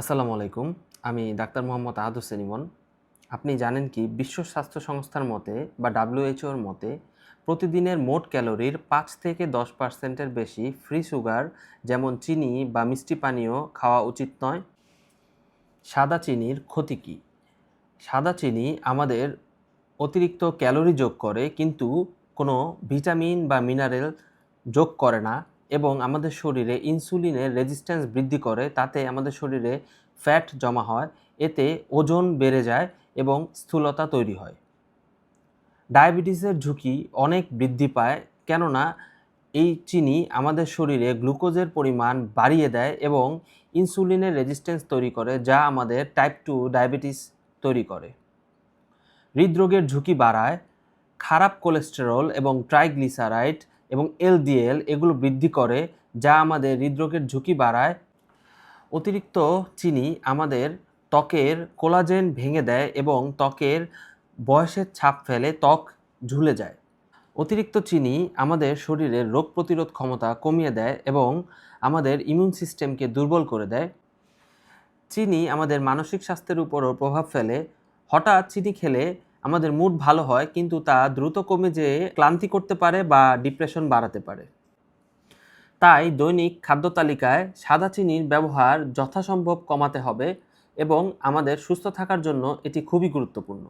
আসসালামু আলাইকুম। আমি ডাক্তার মোহাম্মদ আহাদ হোসেন ইমন আপনি জানেন কি, বিশ্ব স্বাস্থ্য সংস্থার মতে বা ডাব্লিউএইচওর মতে প্রতিদিনের মোট ক্যালোরির পাঁচ থেকে দশ পার্সেন্টের বেশি ফ্রি সুগার, যেমন চিনি বা মিষ্টি পানীয় খাওয়া উচিত নয়। সাদা চিনির ক্ষতি কী? সাদা চিনি আমাদের অতিরিক্ত ক্যালোরি যোগ করে, কিন্তু কোনো ভিটামিন বা মিনারেল যোগ করে না। এবং আমাদের শরীরে ইনসুলিনের রেজিস্ট্যান্স বৃদ্ধি করে, তাতে আমাদের শরীরে ফ্যাট জমা হয়, এতে ওজন বেড়ে যায় এবং স্থূলতা তৈরি হয়। ডায়াবেটিসের ঝুঁকি অনেক বৃদ্ধি পায়, কেননা এই চিনি আমাদের শরীরে গ্লুকোজের পরিমাণ বাড়িয়ে দেয় এবং ইনসুলিনের রেজিস্ট্যান্স তৈরি করে, যা আমাদের টাইপ টু ডায়াবেটিস তৈরি করে। হৃদরোগের ঝুঁকি বাড়ায়, খারাপ কোলেস্টেরল এবং ট্রাইগ্লিসারাইড এবং এলডিএল এগুলো বৃদ্ধি করে, যা আমাদের হৃদরোগের ঝুঁকি বাড়ায়। অতিরিক্ত চিনি আমাদের ত্বকের কোলাজেন ভেঙে দেয় এবং ত্বকের বয়সের ছাপ ফেলে ত্বক ঝুলে যায়। অতিরিক্ত চিনি আমাদের শরীরের রোগ প্রতিরোধ ক্ষমতা কমিয়ে দেয় এবং আমাদের ইমিউন সিস্টেমকে দুর্বল করে দেয়। চিনি আমাদের মানসিক স্বাস্থ্যের উপরও প্রভাব ফেলে। হঠাৎ চিনি খেলে আমাদের মুড ভালো হয়, কিন্তু তা দ্রুত কমে যেয়ে ক্লান্তি করতে পারে বা ডিপ্রেশন বাড়াতে পারে। তাই দৈনিক খাদ্য তালিকায় সাদা চিনির ব্যবহার যথাসম্ভব কমাতে হবে এবং আমাদের সুস্থ থাকার জন্য এটি খুবই গুরুত্বপূর্ণ।